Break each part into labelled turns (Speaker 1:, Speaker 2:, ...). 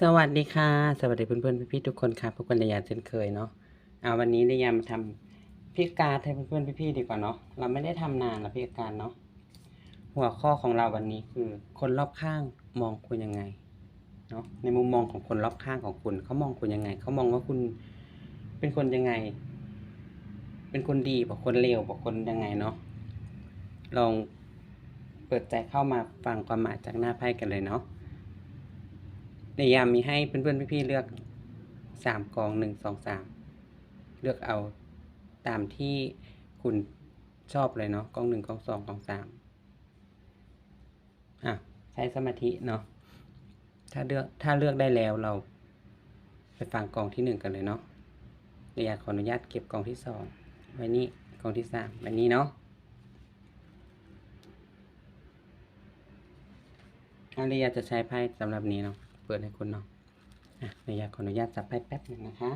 Speaker 1: สวัสดีค่ะ สวัสดีเพื่อนๆพี่ๆทุกคนค่ะพบกันในยามเช่นเคยเนาะเอาวันนี้ในยามทำพิการดให้เพื่อนๆพี่ๆดีกว่าเนาะเราไม่ได้ทำนานแล้วพิการดเนาะหัวข้อของเราวันนี้คือ คนรอบข้างมองคุณยังไงเนาะในมุมมองของคนรอบข้างของคุณเขามองคุณยังไงเขามองว่าคุณเป็นคนยังไง เป็นคนดีบอกคนเลวบอกคนยังไงเนาะลองเปิดใจเข้ามาฟังความหมายจากหน้าไพ่กันเลยเนาะ ในยามมีให้เพื่อนๆพี่ๆเลือกสามกองหนึ่งสองสามเลือกเอาตามที่คุณชอบเลยเนาะกองหนึ่งกองสองกองสามอะใช้สมาธิเนาะถ้าเลือกถ้าเลือกได้แล้วเราไปฟังกองที่หนึ่งกันเลยเนาะเดี๋ยวขออนุญาตเก็บกองที่สองไว้นี่กองที่สามไว้นี่เนาะอาเรียจะใช้ไพ่สำหรับนี้เนาะ เปิดให้คุณเนาะอะเดี๋ยวอยากขออนุญาตจับไพ่แป๊บหนึ่งนะคะ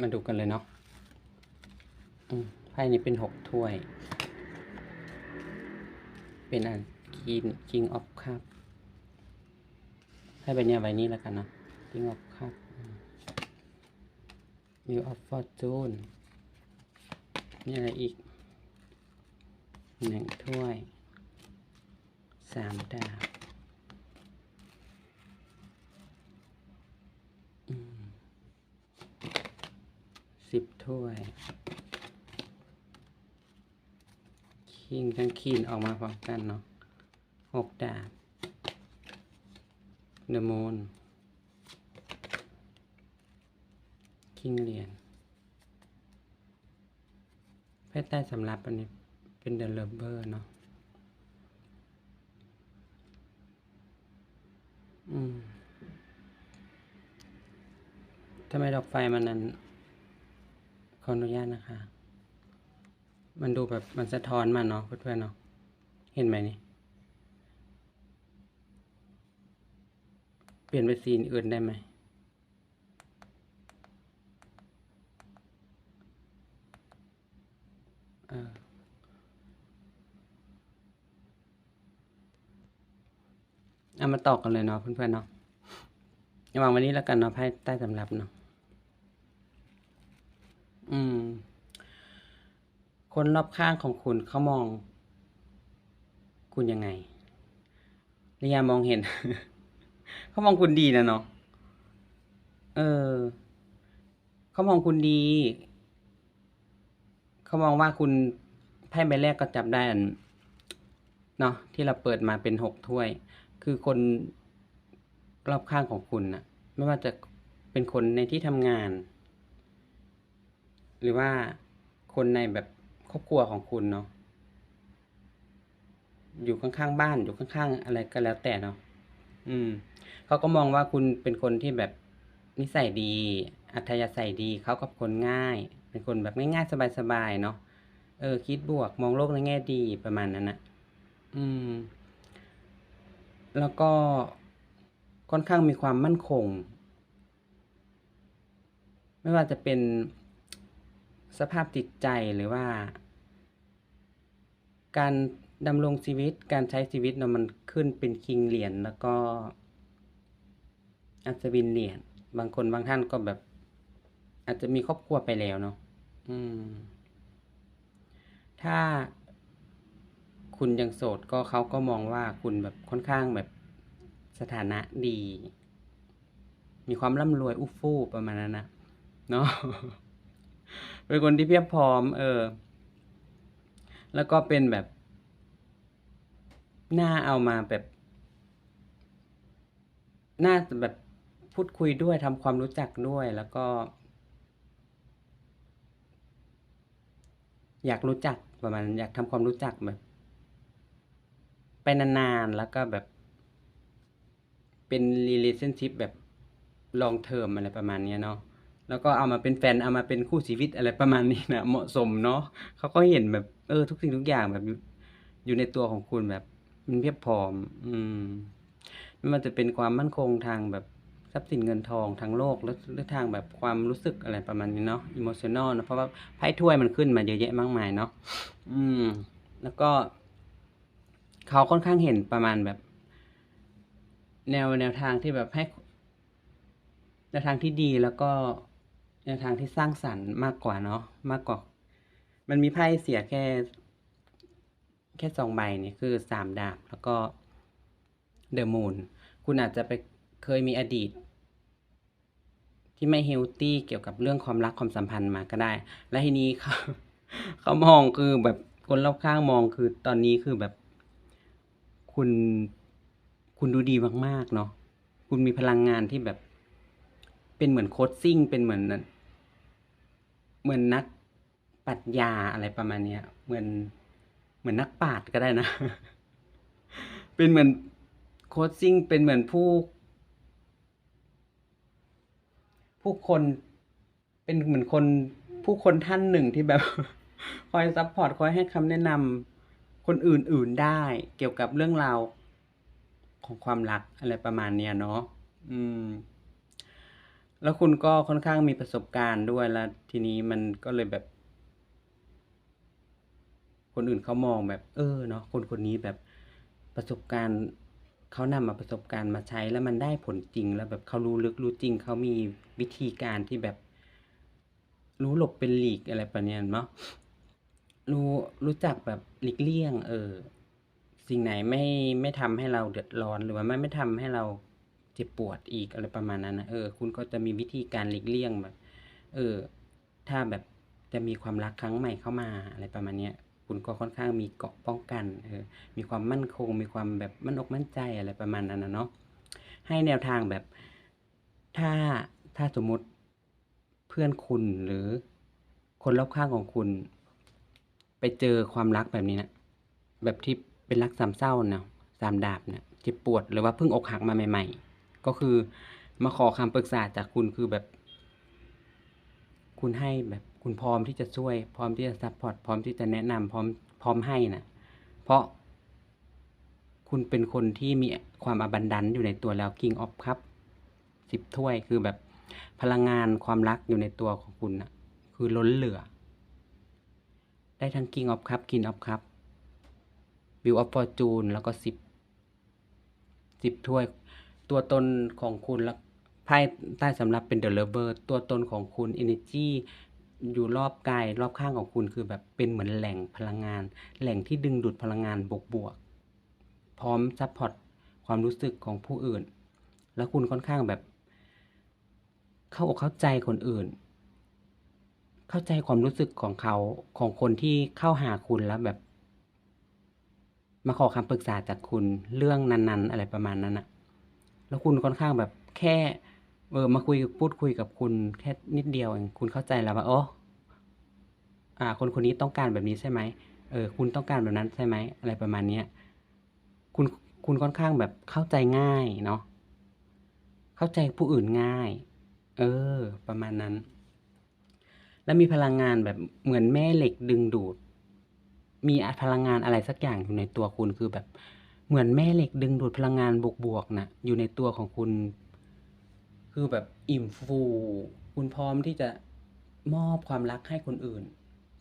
Speaker 1: มาดูกันเลยเนาะไพ่นี้เป็นหกถ้วย เป็นอันคิงคิงออฟคัพ ให้เป็นเนี่ยใบนี้แล้วกันนะ King of Cup Wheel of Fortune นี่อะไรอีกหนึ่งถ้วยสามดาบสิบถ้วยคิงทั้งคีนออกมาพร้อมกันเนาะหกดาบ เดอะมูนคิงเหรียญไพ่ใต้สำรับอันนี้เป็นเดอะเลเบอร์เนาะอืมทำไมดอกไฟมันนั้น ขออนุญาตนะคะ มันดูแบบมันสะท้อนมาเนาะเพื่อนๆเนาะ เห็นไหมนี่ เปลี่ยนไปสีอื่นได้ไหมเออเอามาต่อกันเลยเนาะเพื่อนๆเนาะระหว่างวันนี้แล้วกันเนาะไพ่ใต้สำรับเนาะอืม คนรอบข้างของคุณเขามอง คุณยังไงนิยามมองเห็น เขามองคุณดีนะเนาะเออ เขามองคุณดี เขามองว่าคุณไพ่ใบแรกก็จับได้อันเนาะที่เราเปิดมาเป็นหกถ้วย คือคนรอบข้างของคุณนะไม่ว่าจะเป็นคนในที่ทำงาน หรือว่าคนในแบบครอบครัวของคุณเนาะอยู่ข้างๆบ้านอยู่ข้างๆอะไรก็แล้วแต่เนาะอืม เขาก็มองว่าคุณเป็นคนที่แบบนิสัยดี อัธยาศัยดีเขากับคนง่าย เป็นคนแบบง่ายๆสบายๆเนาะเออ คิดบวกมองโลกในแง่ดีประมาณนั้นนะอืม แล้วก็ค่อนข้างมีความมั่นคง ไม่ว่าจะเป็นสภาพจิตใจหรือว่า การดำรงชีวิตการใช้ชีวิตเนาะมันขึ้นเป็นคิงเหรียญแล้วก็ อัศวินเหรียบางคนบางท่านก็แบบ อาจจะมีครอบครัวไปแล้วเนาะอืม ถ้าคุณยังโสดก็เขาก็มองว่าคุณแบบค่อนข้างแบบสถานะดี มีความร่ำรวยอู้ฟู่ประมาณนั้นนะเนาะเป็นคนที่เพียบพร้อม เออ แล้วก็เป็นแบบ หน่าเอามาแบบ หน่าแบบ พูดคุยด้วยทำความรู้จักด้วยแล้วก็ อยากรู้จักประมาณอยากทำความรู้จักแบบไปนานๆแล้วก็แบบ เป็น relationship แบบ long term อะไรประมาณนี้เนาะแล้วก็เอามาเป็นแฟนเอามาเป็นคู่ชีวิตอะไรประมาณนี้นะเหมาะสมเนาะเขาก็เห็นแบบ เออ ทุกสิ่งทุกอย่างแบบอยู่ในตัวของคุณแบบ มันเพียบพร้อม อืมไม่ว่าจะเป็นความมั่นคงทางแบบ ทรัพย์สินเงินทองทางโลกหรือหรือทางแบบความรู้สึกอะไรประมาณนี้เนาะ emotional เนอะเพราะว่าไพ่ถ้วยมันขึ้นมาเยอะแยะมากมายเนาะอืม แล้วก็เขาค่อนข้างเห็นประมาณแบบ แนวแนวทางที่แบบให้แนวทางที่ดีแล้วก็แนวทางที่สร้างสรรค์มากกว่าเนาะมากกว่า มันมีไพ่เสียแค่ แค่สองใบเนี่ยคือสามดาบแล้วก็เดอะมูนคุณอาจจะไปเคยมีอดีต ที่ไม่เฮลตี้เกี่ยวกับเรื่องความรักความสัมพันธ์มาก็ได้ และทีนี้เขาเขามองคือแบบคนรอบข้างมองคือตอนนี้คือแบบ คุณ คุณดูดีมากๆเนาะคุณมีพลังงานที่แบบ เป็นเหมือนโคชซิ่ง เป็นเหมือน เหมือนนักปรัชญาอะไรประมาณเนี้ยเหมือนเหมือนนักปราชญ์ก็ได้นะ เป็นเหมือนโคชซิ่งเป็นเหมือนผู้ ผู้คนเป็นเหมือนคนผู้คนท่านหนึ่งที่แบบคอยซัพพอร์ตคอยให้คำแนะนำคนอื่นๆได้เกี่ยวกับเรื่องราวของความรักอะไรประมาณเนี้ยเนาะอืม แล้วคุณก็ค่อนข้างมีประสบการณ์ด้วยแล้ว ทีนี้มันก็เลยแบบ คนอื่นเขามองแบบ เออเนาะคนคนนี้แบบประสบการณ์ เขานำมาประสบการณ์มาใช้แล้วมันได้ผลจริงแล้วแบบเขารู้ลึกรู้จริง เขามีวิธีการที่แบบ รู้หลบเป็นหลีกอะไรประมาณเนี้เนาะรู้รู้จักแบบหลีกเลี่ยง เออ สิ่งไหนไม่ไม่ทำให้เราเดือดร้อนหรือว่าไม่ไม่ทำให้เราเจ็บปวดอีกอะไรประมาณนั้นนะเออคุณก็จะมีวิธีการหลีกเลี่ยงแบบ เออ ถ้าแบบจะมีความรักครั้งใหม่เข้ามาอะไรประมาณเนี้ย คุณก็ค่อนข้างมีเกราะป้องกันเออมีความมั่นคง มีความแบบมั่นอกมั่นใจอะไรประมาณนั้นนะเนาะให้แนวทางแบบถ้าถ้าสมมุติเพื่อนคุณหรือคนรอบข้างของคุณ ไปเจอความรักแบบนี้นะแบบที่เป็นรักสามเศร้าเนาะสามดาบเนี่ยเจ็บปวดหรือว่าเพิ่งอกหักมาใหม่ ๆ ก็คือมาขอคำปรึกษาจากคุณคือแบบ คุณให้แบบ คุณพร้อมที่จะช่วย พร้อมที่จะซัพพอร์ตพร้อมที่จะแนะนำพร้อมพร้อมให้นะเพราะคุณเป็นคนที่มีความอบันดันอยู่ในตัวแล้ว King of Cup สิบถ้วยคือแบบพลังงานความรักอยู่ในตัวของคุณนะคือล้นเหลือ ได้ทั้ง King of Cup King of Cup Wheel of Fortune แล้วก็สิบสิบถ้วย ตัวตนของคุณและไพ่ใต้สำหรับเป็น The Lover ตัวตนของคุณ Energy อยู่รอบกายรอบข้างของคุณคือแบบเป็นเหมือนแหล่งพลังงาน แหล่งที่ดึงดูดพลังงานบวกๆพร้อมซัพพอร์ตความรู้สึกของผู้อื่น แล้วคุณค่อนข้างแบบ เข้าอกเข้าใจคนอื่น เข้าใจความรู้สึกของเขาของคนที่เข้าหาคุณแล้วแบบ มาขอคำปรึกษาจากคุณเรื่องนั้น ๆ อะไรประมาณนั้นอะแล้วคุณค่อนข้างแบบแค่ เออมาคุยพูดคุยกับคุณแค่นิดเดียวเองคุณเข้าใจแล้วว่าโอ้อ่า คนคนนี้ต้องการแบบนี้ใช่ไหมเออ คุณต้องการแบบนั้นใช่ไหมอะไรประมาณเนี้ยคุณคุณค่อนข้างแบบเข้าใจง่ายเนาะเข้าใจผู้อื่นง่าย เออ ประมาณนั้น แล้วมีพลังงานแบบเหมือนแม่เหล็กดึงดูด มีพลังงานอะไรสักอย่างอยู่ในตัวคุณคือแบบเหมือนแม่เหล็กดึงดูดพลังงานบวกๆนะอยู่ในตัวของคุณ คือแบบอิ่มฟู คุณพร้อมที่จะมอบความรักให้คนอื่น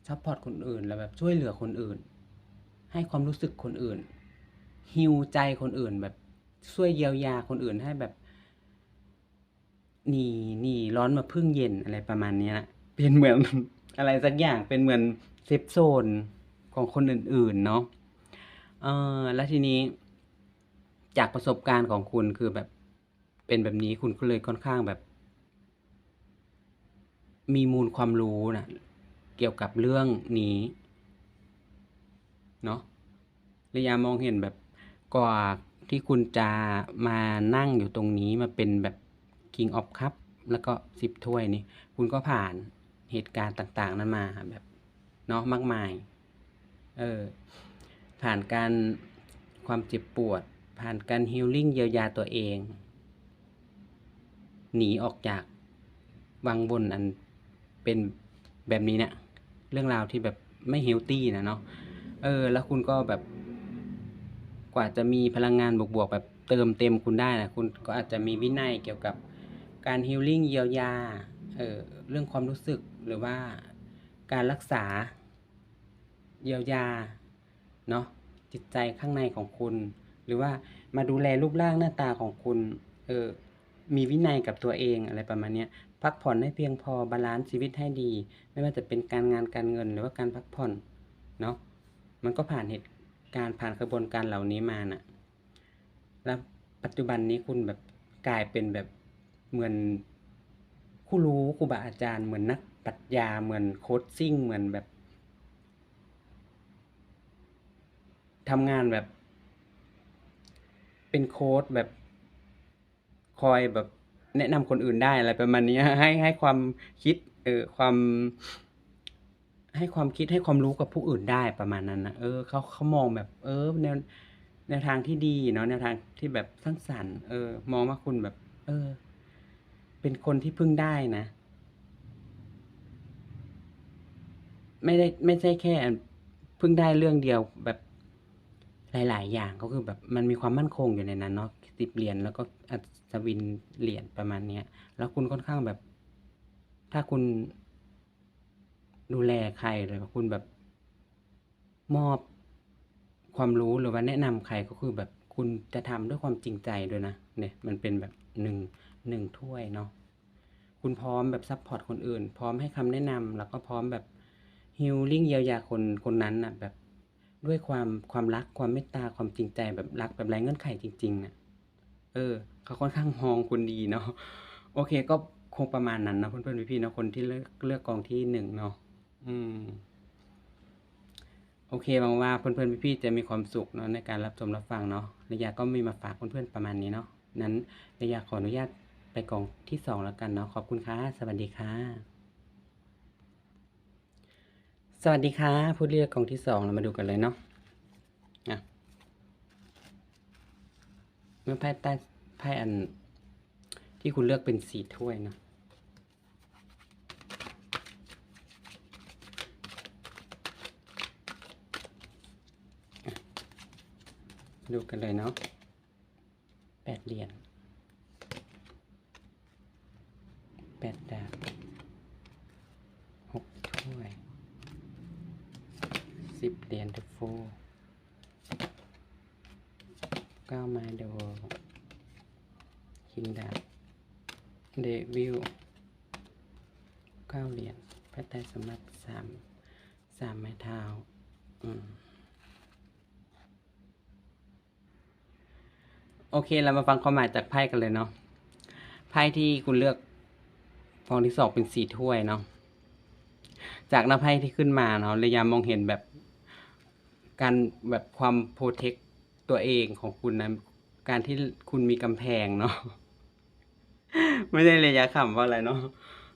Speaker 1: ซัพพอร์ตคนอื่น แล้วแบบช่วยเหลือคนอื่น ให้ความรู้สึกคนอื่นฮิวใจคนอื่น แบบช่วยเยียวยาคนอื่นให้แบบหนีหนีร้อนมาพึ่งเย็นอะไรประมาณนี้นะเป็นเหมือนอะไรสักอย่างเป็นเหมือนเซฟโซนของคนอื่น ๆ เนาะเออแล้วทีนี้ จากประสบการณ์ของคุณคือแบบ เป็นแบบนี้คุณก็เลยค่อนข้างแบบ มีมูลความรู้นะเกี่ยวกับเรื่องนี้เนาะระยามองเห็นแบบกว่าที่คุณจะมานั่งอยู่ตรงนี้มาเป็นแบบ King of Cup แล้วก็สิบถ้วยนี่ คุณก็ผ่านเหตุการณ์ต่าง ๆ นั้นมาแบบเนาะมากมาย เออ ผ่านการความเจ็บปวด ผ่านการฮิลลิ่งเยียวยาตัวเอง หนีออกจากวังวนอันเป็นแบบนี้เนะี่ยเรื่องราวที่แบบไม่เฮลตี้นะเนาะเออ แล้วคุณก็แบบ กว่าจะมีพลังงานบวกๆแบบเติมเต็มคุณได้นะคุณก็อาจจะมีวินัยเกี่ยวกับการฮีลลิ่งเยียวยาเออเรื่องความรู้สึกหรือว่าการรักษาเยียวยาเนาะจิตใจข้างในของคุณ หรือว่ามาดูแลรูปร่างหน้าตาของคุณ เออ มีวินัยกับตัวเองอะไรประมาณนี้พักผ่อนให้เพียงพอบาลานซ์ชีวิตให้ดี ไม่ว่าจะเป็นการงานการเงินหรือว่าการพักผ่อนเนาะมันก็ผ่านเหตุการณ์ผ่านกระบวนการเหล่านี้มาน่ะแล้วปัจจุบันนี้คุณแบบกลายเป็นแบบเหมือนผู้รู้ครูบาอาจารย์เหมือนนักปรัชญาเหมือนโค้ชซิ่งเหมือนแบบทำงานแบบ เป็นโค้ชแบบ คอยแบบแนะนำคนอื่นได้อะไรประมาณนี้ให้ให้ความคิดเออความ ให้ความคิดให้ความรู้กับผู้อื่นได้ประมาณนั้นนะเออเขาเขามองแบบ เออแนวแนวทางที่ดีเนาะแนวทางที่แบบสร้างสรรค์เออ มองว่าคุณแบบ เออ เป็นคนที่พึ่งได้นะ ไม่ได้ไม่ใช่แค่พึ่งได้เรื่องเดียวแบบหลาย ๆ อย่างก็คือแบบมันมีความมั่นคงอยู่ในนั้นเนาะ สิบเหรียญแล้วก็อัศวินเหรียญประมาณเนี้ย แล้วคุณค่อนข้างแบบ ถ้าคุณดูแลใครหรือว่าคุณแบบมอบความรู้หรือว่าแนะนำใครก็คือแบบคุณจะทำด้วยความจริงใจด้วยนะเนี่ยมันเป็นแบบหนึ่งหนึ่งถ้วยเนาะคุณพร้อมแบบซัพพอร์ตคนอื่น พร้อมให้คำแนะนำแล้วก็พร้อมแบบฮิลลิ่งเยียวยาคนคนนั้นน่ะแบบด้วยความความรักความเมตตาความจริงใจแบบรักแบบไร้เงื่อนไขจริงๆน่ะ เออเขาค่อนข้างมองคุณดีเนาะโอเคก็คงประมาณนั้นนะเพื่อนๆพี่ๆเนะคนที่เลือกเลือกกองที่หนึ่งเนาะอืม โอเคหวังว่าเพื่อนๆพี่ๆจะมีความสุขเนาะในการรับชมรับฟังเนาะระยะก็มีมาฝากเพื่อนๆประมาณนี้เนาะนั้นระยะขออนุญาตไปกองที่สองแล้วกันเนาะขอบคุณค่ะสวัสดีค่ะสวัสดีค่ะผู้เลือกกองที่สองเรามาดูกันเลยเนาะ เมื่อไพ่ใต้ไพ่อัน ที่คุณเลือกเป็นสีถ้วยนะดูกันเลยเนาะแปดเหรียญแปดดาบหกถ้วยสิบเหรียญเดอะโฟเก้าไม้เดอะวอลคิงดาบเดวิลเก้าเหรียญพระไตรสมบัติสามสามไม้เท้าอืม โอ เคเรามาฟังความหมายจากไพ่กันเลยเนาะไพ่ที่คุณเลือกฟองที่สองเป็นสีถ้วยเนาะจากหน้าไพ่ที่ขึ้นมาเนาะเลยยามองเห็นแบบการแบบความโปรเทคตัวเองของคุณนะการที่คุณมีกำแพงเนาะไม่ได้ระยะขำเพราอะไรเนาะ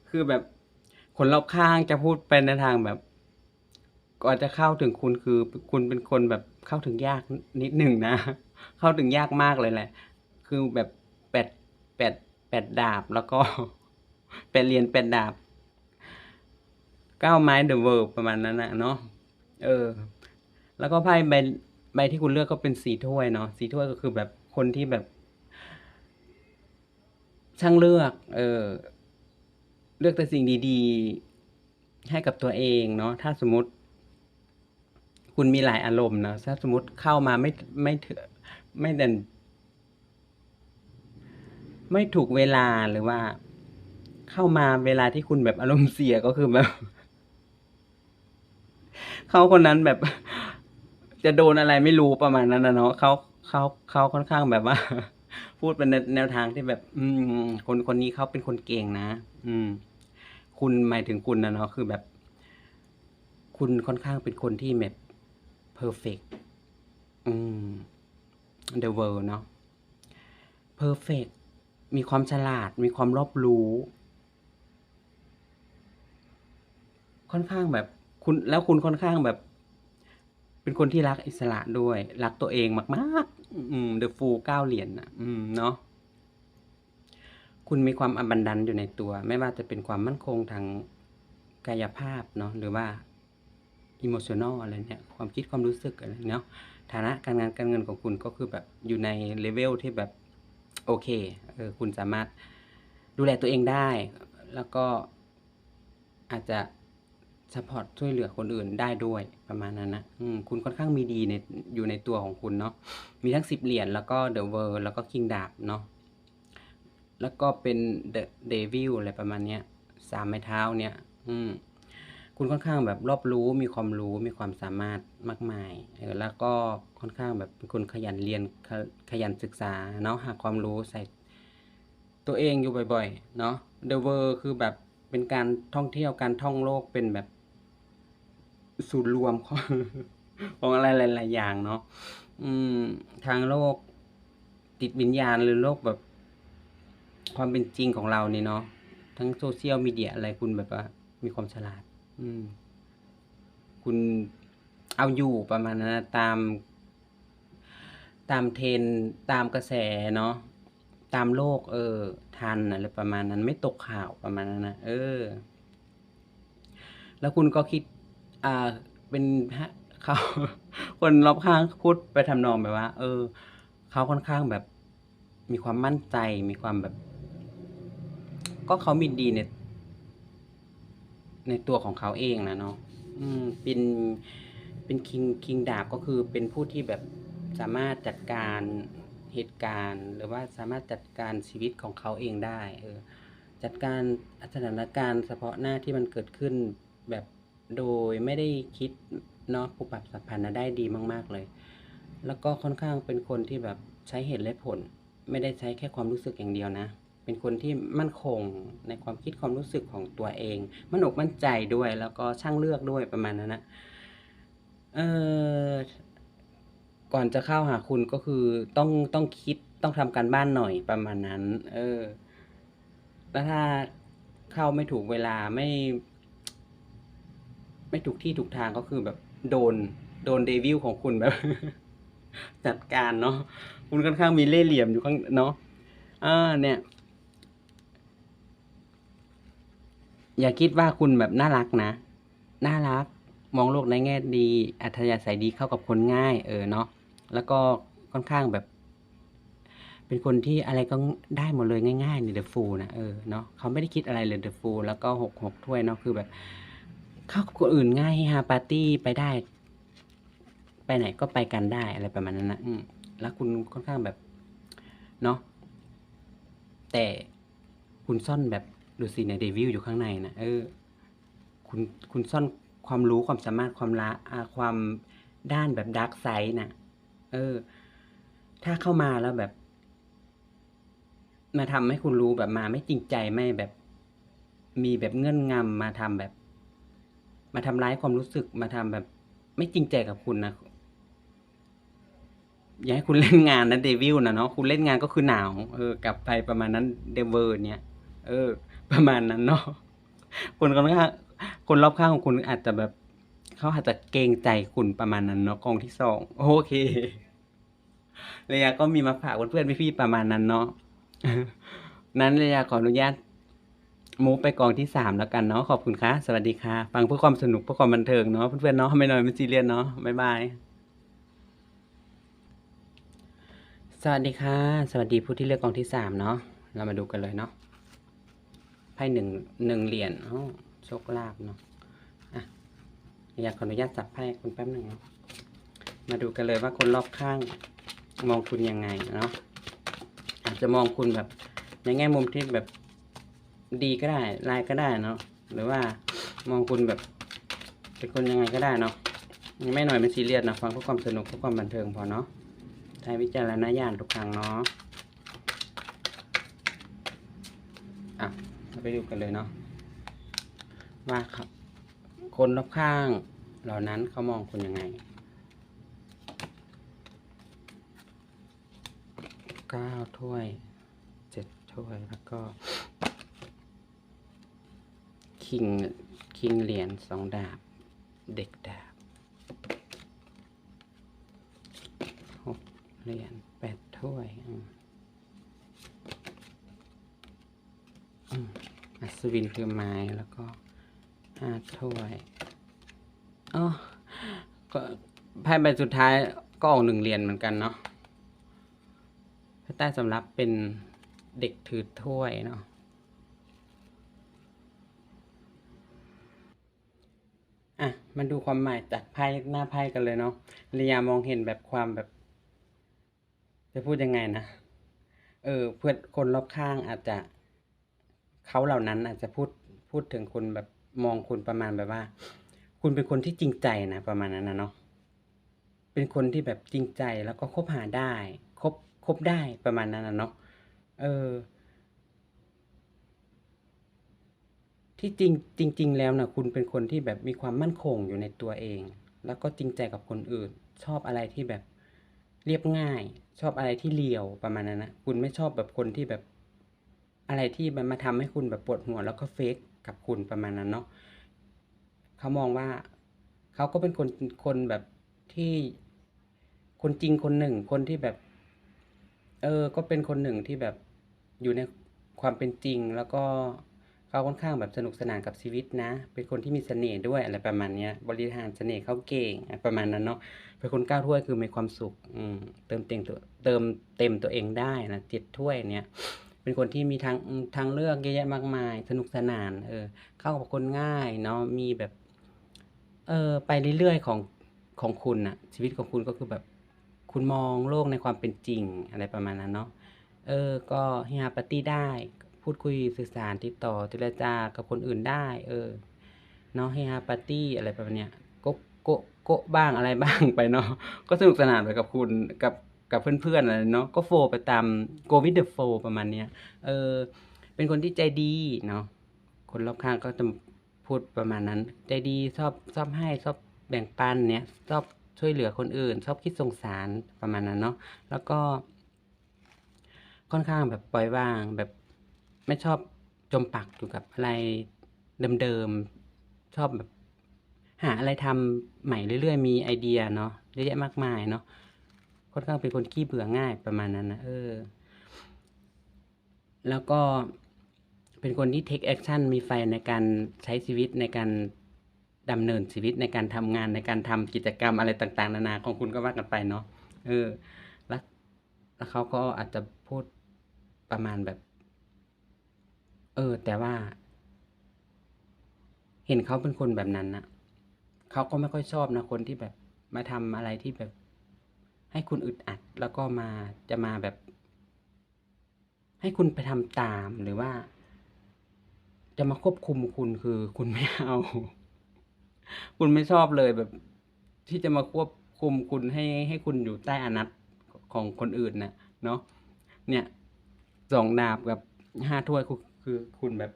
Speaker 1: คือแบบคนรอบข้างจะพูดไปในทางแบบก่อนจะเข้าถึงคุณคือคุณเป็นคนแบบเข้าถึงยากนิดหนึ่งนะ เข้าถึงยากมากเลยแหละ คือแบบแปดแปดแปดดาบแล้วก็แปดเรียญแปดดาบเก้าไม้เดอะเวิร์ประมาณนั้นนะเนาะเออ แล้วก็ไพ่ใบใบที่คุณเลือกก็เป็นสีถ้วยเนาะสีถ้วยก็คือแบบคนที่แบบ ช่างเลือก เออ เลือกแต่สิ่งดีๆ ให้กับตัวเองเนาะถ้าสมมติ คุณมีหลายอารมณ์นะถ้าสมมติเข้ามาไม่ไม่เถอะ ไม่เดิน ไม่ถูกเวลาหรือว่า เข้ามาเวลาที่คุณแบบอารมณ์เสียก็คือแบบ เขาคนนั้นแบบ จะโดนอะไรไม่รู้ประมาณนั้นนะเนาะเขาเขาเขาค่อนข้างแบบว่า พูดเป็นแนวทางที่แบบ อืม คนคนนี้เขาเป็นคนเก่งนะอืม คุณหมายถึงคุณนะเนาะคือแบบ คุณค่อนข้างเป็นคนที่แบบ perfect อืม the world เนาะ perfect มีความฉลาด มีความรอบรู้ ค่อนข้างแบบคุณแล้วคุณค่อนข้างแบบ เป็นคนที่รักอิสระด้วย รักตัวเองมาก ๆ อืม the fool เก้าเหรียญนะอืมเนาะคุณมีความอับันดันอยู่ในตัว ไม่ว่าจะเป็นความมั่นคงทางกายภาพเนาะหรือว่า emotional อะไรเนี่ยความคิดความรู้สึกอะไรเนาะ ฐานะการงานการเงินของคุณก็คือแบบอยู่ในเลเวลที่แบบโอเคเออคุณสามารถดูแลตัวเองได้ แล้วก็อาจจะสปอร์ตช่วยเหลือคนอื่นได้ด้วยประมาณนั้นนะอืมคุณค่อนข้างมีดีในอยู่ในตัวของคุณเนาะมีทั้งสิบเหรียญแล้วก็เดอะเวอร์แล้วก็คิงดาบเนาะแล้วก็เป็นเดอะเดวิลอะไรประมาณเนี้ยสามไม้เท้าเนี่ย อืม คุณค่อนข้างแบบรอบรู้มีความรู้มีความสามารถมากมายเออแล้วก็ค่อนข้างแบบเป็นคนขยันเรียนขขยันศึกษาเนาะหาความรู้ใส่ตัวเองอยู่บ่อยๆเนาะเดอะเวอร์คือแบบเป็นการท่องเที่ยวการท่องโลกเป็นแบบศูนย์รวมของของอะไรหลายๆอย่างเนาะอืมทางโลกติดวิญญาณหรือโลกแบบ ความเป็นจริงของเราเนี่เนาะทั้งโซเชียลมีเดียอะไรคุณแบบว่ามีความฉลาด คุณเอาอยู่ประมาณนั้นนะตาม ตามเทรนตามกระแสเนาะตามโลก เออ ทันอะไรประมาณนั้นไม่ตกข่าวประมาณนั้นนะเออ แล้วคุณก็คิด อ่าเป็นฮะเขาคนรอบข้างพูดไปทำนองแบบว่า เออเขาค่อนข้างแบบ มีความมั่นใจมีความแบบ ก็เขามีดีใน ในตัวของเขาเองนะเนาะอืมเป็นเป็นคิงคิงดาบก็คือเป็นผู้ที่แบบสามารถจัดการเหตุการณ์ หรือว่าสามารถจัดการชีวิตของเขาเองได้เออจัดการสถานการณ์เฉพาะหน้าที่มันเกิดขึ้นแบบโดยไม่ได้คิดเนาะปุบปับสัมพันธ์นะได้ดีมาก ๆ เลย แล้วก็ค่อนข้างเป็นคนที่แบบใช้เหตุและผล ไม่ได้ใช้แค่ความรู้สึกอย่างเดียวนะ เป็นคนที่มั่นคงในความคิดความรู้สึกของตัวเอง มั่นอกมั่นใจด้วยแล้วก็ช่างเลือกด้วยประมาณนั้นนะเออก่อนจะเข้าหาคุณก็คือต้องต้องคิดต้องทำการบ้านหน่อยประมาณนั้น เออแล้วถ้าเข้าไม่ถูกเวลาไม่ ไม่ถูกที่ถูกทางก็คือแบบโดน โดนเดวิลของคุณแบบ จัดการเนาะคุณค่อนข้างมีเล่ห์เหลี่ยมอยู่ข้างเนาะอ่าเนี่ย อย่าคิดว่าคุณแบบน่ารักนะ น่ารัก มองโลกในแง่ดี อัธยาศัยดีเข้ากับคนง่าย เออเนาะ แล้วก็ค่อนข้างแบบ เป็นคนที่อะไรก็ได้หมดเลยง่ายๆในเดอะฟูนะ เออเนาะเขาไม่ได้คิดอะไรเลยเดอะฟูแล้วก็หกหกถ้วยเนาะ คือแบบ เข้ากับคนอื่นง่ายฮาปาร์ตี้ไปได้ ไปไหนก็ไปกันได้อะไรประมาณนั้นนะอืมแล้วคุณค่อนข้างแบบ เนาะ แต่คุณซ่อนแบบ ดูสิในเดวิลอยู่ข้างในนะเออคุณคุณซ่อนความรู้ความสามารถความละความด้านแบบดาร์กไซด์น่ะเออ ถ้าเข้ามาแล้วแบบ มาทำให้คุณรู้แบบมาไม่จริงใจไม่แบบ มีแบบเงื่อนงำมาทำแบบ มาทำร้ายความรู้สึกมาทำแบบ ไม่จริงใจกับคุณนะอย่าให้คุณเล่นงานนะเดวิลนะเนาะคุณเล่นงานก็คือหนาวเออกลับไปประมาณนั้นเดเวอร์เนี่ยเออ ประมาณนั้นเนาะคนคนข้างคนรอบข้างของคุณอาจจะแบบ เขาอาจจะเกรงใจคุณประมาณนั้นเนาะกองที่สองโอเคเลยาก็มีมาฝากเพื่อนๆพี่ๆประมาณนั้นเนาะนั้นเลยาขออนุญาตมูไปกองที่สามแล้วกันเนาะขอบคุณค่ะสวัสดีค่ะ ฟังเพื่อความสนุกเพื่อความบันเทิงเนาะเพื่อนๆเนาะไม่น้อยไม่ซีเรียสเนาะบ๊ายบายสวัสดีค่ะ สวัสดีผู้ที่เลือกกองที่สามเนาะเรามาดูกันเลยเนาะ พ่หนึ่งหนึ่งเหรียญอ๋อโชคลาภเนาะอะอยากขออนุญาตจับไพ่คุณแป๊บหนึ่งมาดูกันเลยว่าคนรอบข้างมองคุณยังไงเนาะอาจจะมองคุณแบบ ในแง่มุมที่แบบดีก็ได้ร้ายก็ได้เนาะหรือว่ามองคุณแบบเป็นคนยังไงก็ได้เนาะไม่หน่อยไม่ซีเรียสนะฟังเพื่อความสนุกเพื่อความบันเทิงพอเนาะใช้วิจารณญาณทุกครั้งเนาะเรา ไปดูกันเลยเนาะว่าครับ คนรอบข้าง เหล่านั้นเขามองคุณยังไงเก้าถ้วยเจ็ดถ้วยแล้วก็คิงคิงเหรียญสองดาบ เด็กดาบหกเหรียญแปดถ้วยอืม สวินคือไม้แล้วก็ห้ถ้วยอ๋อก็ไพ่ใบสุดท้ายก็ออกหนึ่งเหรียญเหมือนกันเนาะไพ่ใต้สำรับเป็นเด็กถือถ้วยเนาะอะมาดูความหมายจากไพ่หน้าไพ่กันเลยเนาะริยามองเห็นแบบความแบบ จะพูดยังไงนะ เออ เพื่อนคนรอบข้างอาจจะ เขาเหล่านั้นอาจจะพูดพูดถึงคุณแบบมองคุณประมาณแบบว่า คุณเป็นคนที่จริงใจนะประมาณนั้นนะเนาะเป็นคนที่แบบจริงใจแล้วก็คบหาได้คบคบได้ประมาณนั้นนะเนาะเออ ที่จริงจริง ๆ แล้วนะคุณเป็นคนที่แบบมีความมั่นคงอยู่ในตัวเอง แล้วก็จริงใจกับคนอื่น ชอบอะไรที่แบบเรียบง่าย ชอบอะไรที่เลียวประมาณนั้นนะคุณไม่ชอบแบบคนที่แบบ อะไรที่มันมาทำให้คุณแบบปวดหัวแล้วก็เฟกกับคุณประมาณนั้นเนาะเขามองว่าเขาก็เป็นคนคนแบบที่คนจริงคนหนึ่งคนที่แบบ เออ ก็เป็นคนหนึ่งที่แบบอยู่ในความเป็นจริง แล้วก็เขาค่อนข้างแบบสนุกสนานกับชีวิตนะ เป็นคนที่มีเสน่ห์ด้วยอะไรประมาณนี้บริหารเสน่ห์เขาเก่งประมาณนั้นเนาะเป็นคนก้าวถ้วยคือมีความสุข อืมเติมเต็มตัวเติมเต็มตัวเองได้นะเจ็ดถ้วยเนี้ย เป็นคนที่มีทางทางเลือกเยอะแยะมากมาย สนุกสนาน เออ เข้ากับคนง่ายเนาะมีแบบ เออ ไปเรื่อยๆของของคุณน่ะชีวิตของคุณก็คือแบบ คุณมองโลกในความเป็นจริงอะไรประมาณนั้นเนาะเออ ก็เฮฮาปาร์ตี้ได้ พูดคุยสื่อสารติดต่อเจรจากับคนอื่นได้ เออเนาะเฮฮาปาร์ตี้อะไรประมาณเนี้ยโกะโกะโกะบ้างอะไรบ้างไปเนาะก็สนุกสนานไปกับคุณกับ กับเพื่อนๆอะไรเนาะก็โฟไปตาม go with the flow ประมาณเนี้ยเออเป็นคนที่ใจดีเนาะคนรอบข้างก็จะพูดประมาณนั้น ใจดีชอบชอบให้ชอบแบ่งปันเนี่ยชอบช่วยเหลือคนอื่น ชอบคิดสงสารประมาณนั้นเนาะแล้วก็ ค่อนข้างแบบปล่อยวาง แบบไม่ชอบจมปักอยู่กับอะไรเดิมๆชอบแบบ หาอะไรทำใหม่เรื่อยๆ มีไอเดียเนาะเยอะแยะมากมายเนาะ อนข้างเป็นคนขี้เบื่อง่ายประมาณนั้นนะเออ แล้วก็เป็นคนที่ take action มีไฟในการใช้ชีวิตในการดำเนินชีวิตในการทำงานในการทำกิจกรรมอะไรต่างๆ นานาของคุณก็ว่ากันไปเนาะเออ แล้วแล้วเขาก็อาจจะพูดประมาณแบบ เออ แต่ว่า เห็นเขาเป็นคนแบบนั้นนะเขาก็ไม่ค่อยชอบนะคนที่แบบมาทำอะไรที่แบบ ให้คุณอึดอัดแล้วก็มาจะมาแบบ ให้คุณไปทำตามหรือว่า จะมาควบคุมคุณคือคุณไม่เอา คุณไม่ชอบเลยแบบ ที่จะมาควบคุมคุณให้ให้คุณอยู่ใต้อานัตของคนอื่นนะเนาะเนี่ยสองดาบกับห้าถ้วยคือคือคุณแบบ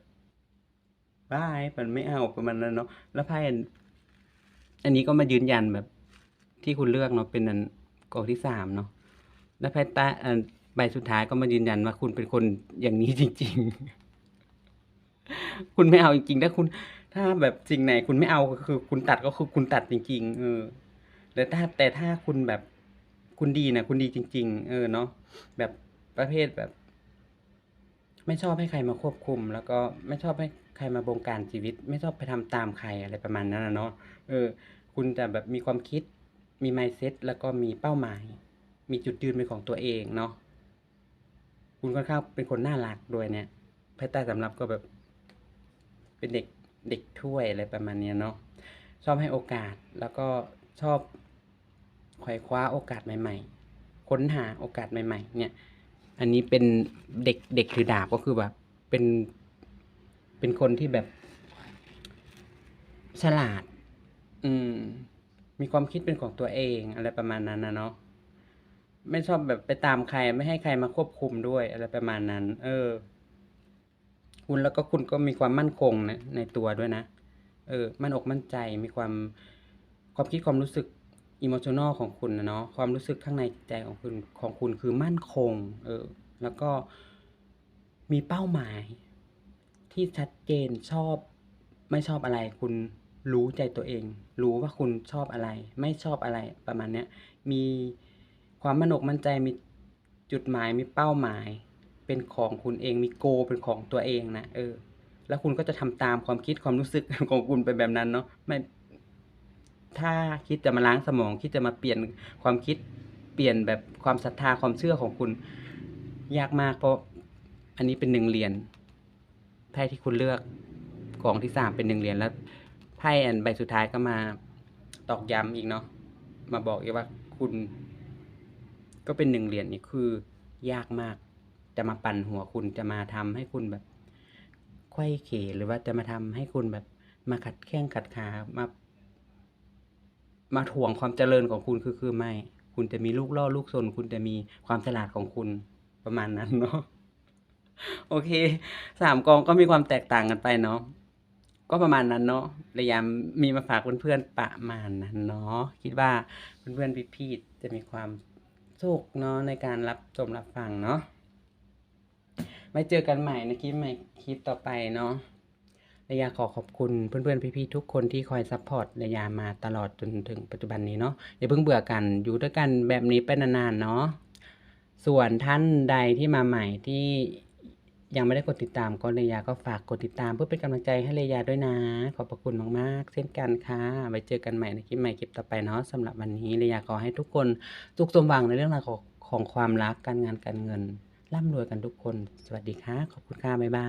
Speaker 1: บ้ายมันไม่เอาประมาณนั้นเนาะแล้วไพ่อันอันนี้ก็มายืนยันแบบที่คุณเลือกเนาะเป็นอัน กองที่สามเนาะแล้วไพ่ใต้ใบสุดท้ายก็มายืนยันว่าคุณเป็นคนอย่างนี้จริง ๆ คุณไม่เอาจริงๆถ้าคุณ ถ้าแบบสิ่งไหน คุณไม่เอาก็คือ คุณตัดก็คือคุณตัดจริง ๆ เออแต่ถ้าแต่ถ้าคุณแบบคุณดีนะคุณดีจริง ๆ เออเนาะแบบประเภทแบบ ไม่ชอบให้ใครมาควบคุม แล้วก็ไม่ชอบให้ใครมาบงการชีวิต ไม่ชอบไปทำตามใครอะไรประมาณนั้นนะเนาะเออ คุณจะแบบมีความคิด มี mindset แล้วก็มีเป้าหมาย มีจุดยืนเป็นของตัวเองเนาะคุณค่อนข้างเป็นคนน่ารักด้วยเนี่ยภายใต้สำรับก็แบบเป็นเด็กเด็กถ้วยอะไรประมาณเนี้ยเนาะชอบให้โอกาสแล้วก็ชอบไขว่คว้าโอกาสใหม่ ๆ ค้นหาโอกาสใหม่ ๆ เนี่ย อันนี้เป็นเด็กเด็กถือดาบก็คือแบบเป็นเป็นคนที่แบบฉลาด อืม มีความคิดเป็นของตัวเองอะไรประมาณนั้นนะเนาะไม่ชอบแบบไปตามใครไม่ให้ใครมาควบคุมด้วยอะไรประมาณนั้น เออ คุณแล้วก็คุณก็มีความมั่นคงนะในตัวด้วยนะ เออ มั่นอกมั่นใจมีความความคิดความรู้สึกอิโมชันอลของคุณนะเนาะความรู้สึกข้างในใจของคุณของคุณคือมั่นคง เออ แล้วก็มีเป้าหมายที่ชัดเจนชอบไม่ชอบอะไรคุณ รู้ใจตัวเอง รู้ว่าคุณชอบอะไร ไม่ชอบอะไรประมาณเนี้ยมีความมั่นกมั่นใจมีจุดหมายมีเป้าหมาย เป็นของคุณเองมีโก เป็นของตัวเองนะเออ แล้วคุณก็จะทำตามความคิดความรู้สึกของคุณไปแบบนั้นเนาะไม่ถ้าคิดจะมาล้างสมอง คิดจะมาเปลี่ยนความคิดเปลี่ยนแบบความศรัทธาความเชื่อของคุณ ยากมากเพราะอันนี้เป็นหนึ่งเหรียญไพ่ที่คุณเลือกกองที่สามเป็นหนึ่งเหรียญแล้ว ไพ่อันใบสุดท้ายก็มาตอกย้ำอีกเนาะมาบอกอีกว่าคุณ ก็เป็นหนึ่งเหรียญนี่คือ ยากมาก จะมาปั่นหัวคุณจะมาทำให้คุณแบบไข้เขหรือว่าจะมาทำให้คุณแบบ มาขัดแข้งขัดขามามาถ่วงความเจริญของคุณคือคือไม่ คุณจะมีลูกล่อลูกซนคุณจะมีความฉลาดของคุณประมาณนั้นเนาะโอเคสามกองก็มีความแตกต่างกันไปเนาะ ก็ประมาณนั้นเนาะระยามมีมาฝากเพื่อนๆประมาณนั้นเนาะคิดว่าเพื่อนๆพี่ๆจะมีความสุขเนาะในการรับชมรับฟังเนาะไว้เจอกันใหม่ในคลิปใหม่คลิปต่อไปเนาะระยาขอขอบคุณเพื่อนๆพี่ๆทุกคนที่คอยซัพพอร์ตระยามาตลอดจนถึงปัจจุบันนี้เนาะอย่าเพิ่งเบื่อกันอยู่ด้วยกันแบบนี้ไปนานๆเนาะส่วนท่านใดที่มาใหม่ที่ ยังไม่ได้กดติดตามก็เลยยาก็ฝากกดติดตามเพื่อเป็นกำลังใจให้เลยาด้วยนะ ขอบพระคุณมากๆ เช่นกันค่ะไว้เจอกันใหม่ในคลิปใหม่คลิปต่อไปเนาะสำหรับวันนี้เลยาขอให้ทุกคนสุขสมหวังในเรื่องราวของของความรักการงานการเงินร่ำรวยกันทุกคน สวัสดีค่ะ ขอบคุณค่ะบ๊ายบาย